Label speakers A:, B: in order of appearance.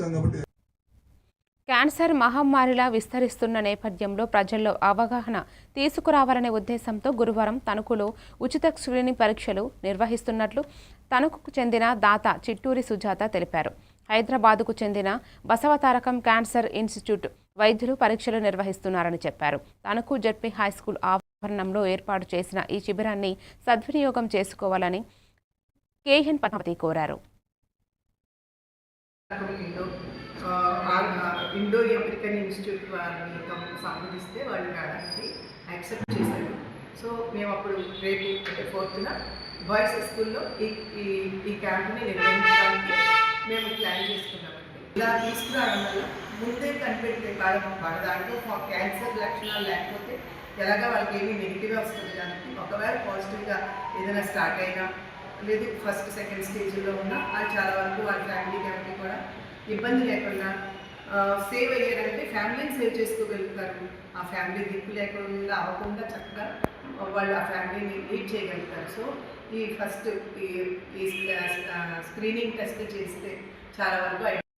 A: ఇచ్చాం కాబట్టి
B: క్యాన్సర్ మహమ్మారిలా విస్తరిస్తున్న నేపథ్యంలో ప్రజల్లో అవగాహన తీసుకురావాలనే ఉద్దేశంతో గురువారం తణుకులో ఉచిత శ్రేణి పరీక్షలు నిర్వహిస్తున్నట్లు తణుకు చెందిన దాత చిట్టూరి సుజాత తెలిపారు. హైదరాబాదుకు చెందిన బసవతారకం క్యాన్సర్ ఇన్స్టిట్యూట్ వైద్యులు పరీక్షలు నిర్వహిస్తున్నారని చెప్పారు. తణుకు జడ్పీ హైస్కూల్ ఆవరణంలో ఏర్పాటు చేసిన ఈ శిబిరాన్ని సద్వినియోగం చేసుకోవాలని కేఎన్ పద్మావతి కోరారు.
C: ఇండో ఇండో అమెరికన్ ఇన్స్టిట్యూట్ వారిని కం- సంప్రదిస్తే వాళ్ళు రావడానికి యాక్సెప్ట్ చేశారు. సో మేము అప్పుడు రేపు అంటే ఫోర్త్న బాయ్స్ స్కూల్లో ఈ ఈ ఈ క్యాంప్ని నిర్వహించడానికి మేము ప్లాన్ చేసుకున్నామండి. ఇలా తీసుకురావడం వల్ల ముందే కనిపెట్టే కాలం వాళ్ళ దాంట్లో క్యాన్సర్ లక్షణాలు లేకపోతే ఎలాగా వాళ్ళకి ఏమీ నెగిటివ్ వస్తుంది దానికి ఒకవేళ పాజిటివ్గా ఏదైనా స్టార్ట్ అయినా లేదు ఫస్ట్ సెకండ్ స్టేజ్లో ఉన్నా అది చాలా వరకు వాళ్ళ ఫ్యామిలీకి ఇబ్బంది లేకుండా సేవ్ అయ్యారంటే ఫ్యామిలీని సేవ్ చేసుకోగలుగుతారు. ఆ ఫ్యామిలీ దిక్కు లేకుండా అవ్వకుండా చక్కగా వాళ్ళు ఆ ఫ్యామిలీని లీడ్ చేయగలుగుతారు. సో ఈ ఫస్ట్ ఈ ఈ స్క్రీనింగ్ టెస్ట్ చేస్తే చాలా వరకు